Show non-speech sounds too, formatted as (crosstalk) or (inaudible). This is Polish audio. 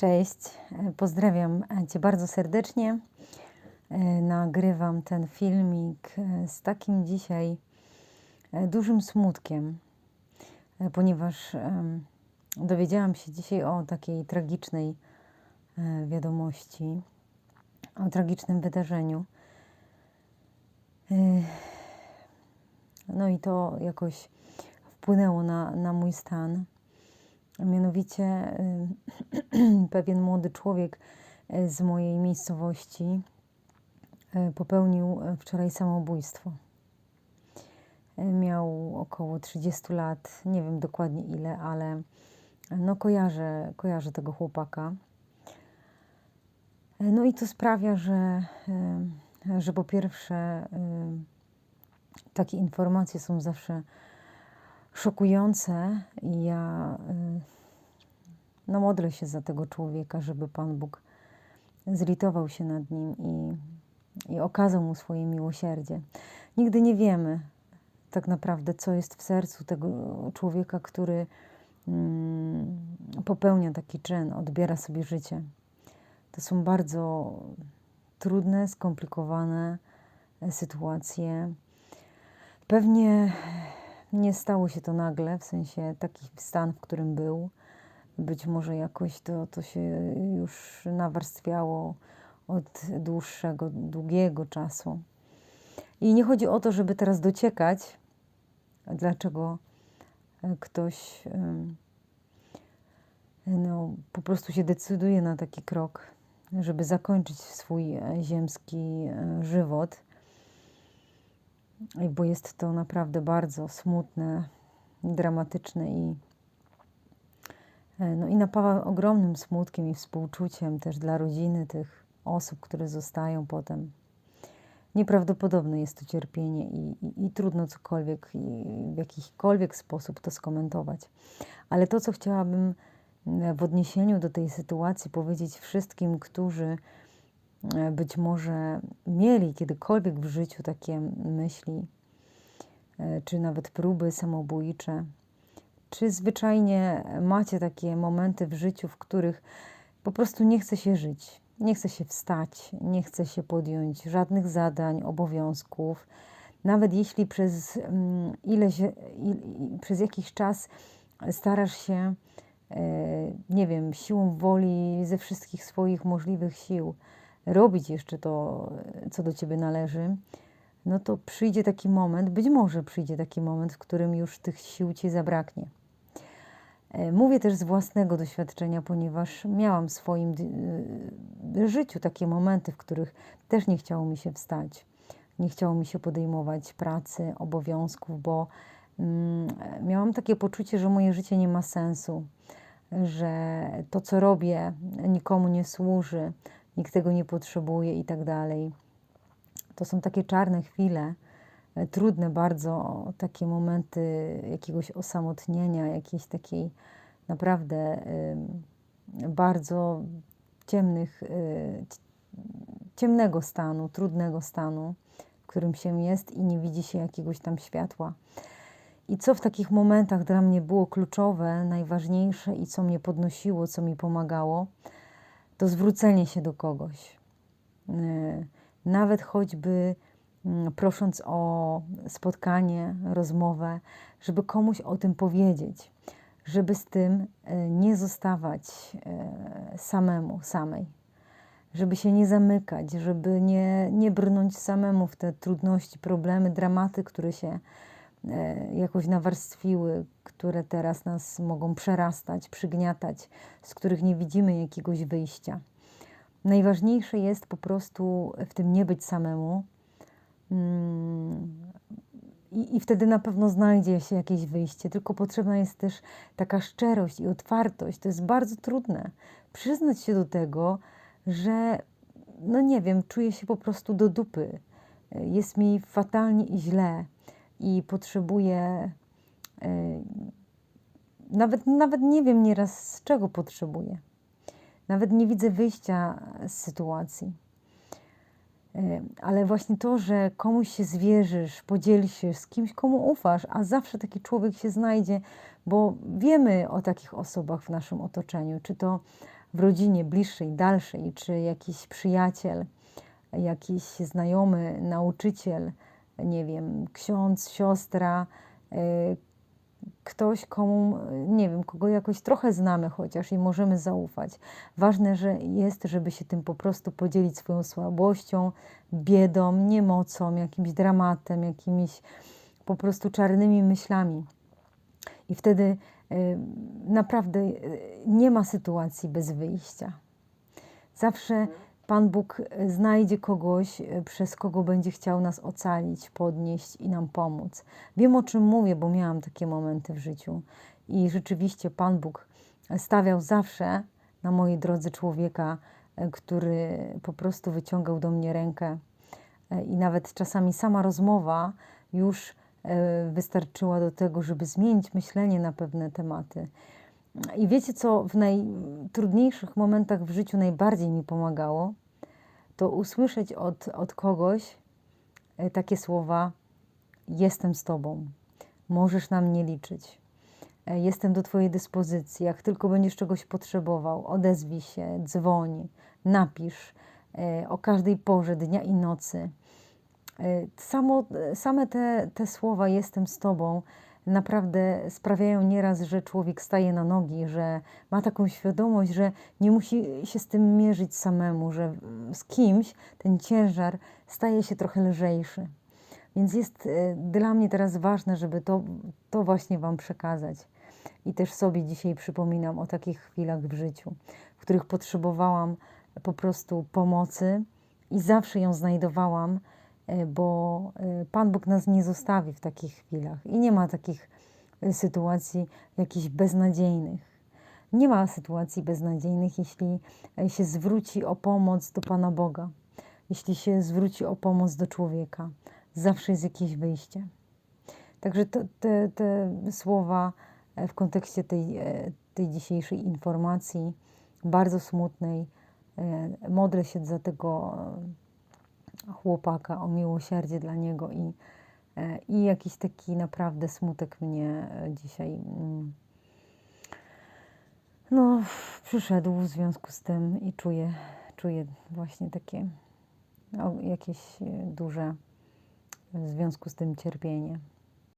Cześć, pozdrawiam Cię bardzo serdecznie. E, Nagrywam ten filmik e, z takim dzisiaj e, dużym smutkiem, ponieważ dowiedziałam się dzisiaj o takiej tragicznej wiadomości, o tragicznym wydarzeniu. No i to jakoś wpłynęło na, na mój stan. Mianowicie (clears throat) pewien młody człowiek y, z mojej miejscowości y, popełnił y, wczoraj samobójstwo. Miał około 30 lat, nie wiem dokładnie ile, ale no kojarzę, kojarzę tego chłopaka. No i to sprawia, że, że po pierwsze takie informacje są zawsze szokujące ja y, no modlę się za tego człowieka, żeby Pan Bóg zlitował się nad nim i, i okazał mu swoje miłosierdzie. Nigdy nie wiemy tak naprawdę, co jest w sercu tego człowieka, który mm, popełnia taki czyn, odbiera sobie życie. To są bardzo trudne, skomplikowane e, sytuacje. Pewnie nie stało się to nagle, w sensie taki stan, w którym był. Być może jakoś to, to się już nawarstwiało od dłuższego, długiego czasu. I nie chodzi o to, żeby teraz dociekać, dlaczego e, ktoś no, po prostu się decyduje na taki krok, żeby zakończyć swój e, ziemski e, żywot. Bo jest to naprawdę bardzo smutne, dramatyczne i, e, no, i napawa ogromnym smutkiem i współczuciem też dla rodziny tych osób, które zostają potem. Nieprawdopodobne jest to cierpienie i, i, i trudno cokolwiek, i w jakikolwiek sposób to skomentować. Ale to, co chciałabym e, w odniesieniu do tej sytuacji powiedzieć wszystkim, którzy być może mieli kiedykolwiek w życiu takie myśli, e, czy nawet próby samobójcze, czy zwyczajnie macie takie momenty w życiu, w których po prostu nie chce się żyć, nie chce się wstać, nie chce się podjąć żadnych zadań, obowiązków, nawet jeśli przez mm, ileś, il, przez jakiś czas starasz się, e, nie wiem, siłą woli, ze wszystkich swoich możliwych sił robić jeszcze to, co do ciebie należy, no to przyjdzie taki moment, być może przyjdzie taki moment, w którym już tych sił ci zabraknie. E, Mówię też z własnego doświadczenia, ponieważ miałam w swoim y, życiu takie momenty, w których też nie chciało mi się wstać. Nie chciało mi się podejmować pracy, obowiązków, bo mm, miałam takie poczucie, że moje życie nie ma sensu, że to, co robię, nikomu nie służy, nikt tego nie potrzebuje i tak dalej. To są takie czarne chwile, e, trudne bardzo, takie momenty jakiegoś osamotnienia, jakiejś takiej naprawdę bardzo ciemnych, c- ciemnego stanu, trudnego stanu, w którym się jest i nie widzi się jakiegoś tam światła. I co w takich momentach dla mnie było kluczowe, najważniejsze i co mnie podnosiło, co mi pomagało, to zwrócenie się do kogoś. Y, Nawet choćby mm, prosząc o spotkanie, rozmowę, żeby komuś o tym powiedzieć, żeby z tym y, nie zostawać y, samemu, samej, żeby się nie zamykać, żeby nie, nie brnąć samemu w te trudności, problemy, dramaty, które się jakoś nawarstwiły, które teraz nas mogą przerastać, przygniatać, z których nie widzimy jakiegoś wyjścia. Najważniejsze jest po prostu w tym nie być samemu. Mm, I, I wtedy na pewno znajdzie się jakieś wyjście, tylko potrzebna jest też taka szczerość i otwartość. To jest bardzo trudne. Przyznać się do tego, że, no nie wiem, czuję się po prostu do dupy. Jest mi fatalnie i źle i potrzebuję. e, Nawet, nawet nie wiem nieraz, z czego potrzebuję. Nawet nie widzę wyjścia z sytuacji. E, Ale właśnie to, że komuś się zwierzysz, podzielisz się z kimś, komu ufasz, a zawsze taki człowiek się znajdzie, bo wiemy o takich osobach w naszym otoczeniu, czy to w rodzinie bliższej, dalszej, czy jakiś przyjaciel, jakiś znajomy, nauczyciel, nie wiem, ksiądz, siostra, y, ktoś, komu, nie wiem, kogo jakoś trochę znamy chociaż i możemy zaufać. Ważne że jest, żeby się tym po prostu podzielić swoją słabością, biedą, niemocą, jakimś dramatem, jakimiś po prostu czarnymi myślami. I wtedy y, naprawdę y, nie ma sytuacji bez wyjścia. Zawsze Pan Bóg znajdzie kogoś, y, przez kogo będzie chciał nas ocalić, podnieść i nam pomóc. Wiem o czym mówię, bo miałam takie momenty w życiu. I rzeczywiście Pan Bóg stawiał zawsze na mojej drodze człowieka, y, który po prostu wyciągał do mnie rękę. I nawet czasami sama rozmowa już wystarczyła do tego, żeby zmienić myślenie na pewne tematy. I wiecie, co w najtrudniejszych momentach w życiu najbardziej mi pomagało? To usłyszeć od, od kogoś e, takie słowa: Jestem z Tobą, możesz na mnie liczyć. E, jestem do Twojej dyspozycji. Jak tylko będziesz czegoś potrzebował, odezwij się, dzwoń, napisz e, o każdej porze dnia i nocy. Samo, same te, te słowa Jestem z Tobą naprawdę sprawiają nieraz, że człowiek staje na nogi, że ma taką świadomość, że nie musi się z tym mierzyć samemu, że z kimś ten ciężar staje się trochę lżejszy. Więc jest e, dla mnie teraz ważne, żeby to, to właśnie Wam przekazać. I też sobie dzisiaj przypominam o takich chwilach w życiu, w których potrzebowałam po prostu pomocy i zawsze ją znajdowałam bo e, Pan Bóg nas nie zostawi w takich chwilach i nie ma takich e, sytuacji jakichś beznadziejnych. Nie ma sytuacji beznadziejnych, jeśli się zwróci o pomoc do Pana Boga, jeśli się zwróci o pomoc do człowieka. Zawsze jest jakieś wyjście. Także to, te, te słowa w kontekście tej, tej dzisiejszej informacji, bardzo smutnej, modlę się za tego chłopaka, o miłosierdzie dla niego i, e, i jakiś taki naprawdę smutek mnie e, dzisiaj mm, no, przyszedł w związku z tym i czuję, czuję właśnie takie no, jakieś e, duże w związku z tym cierpienie.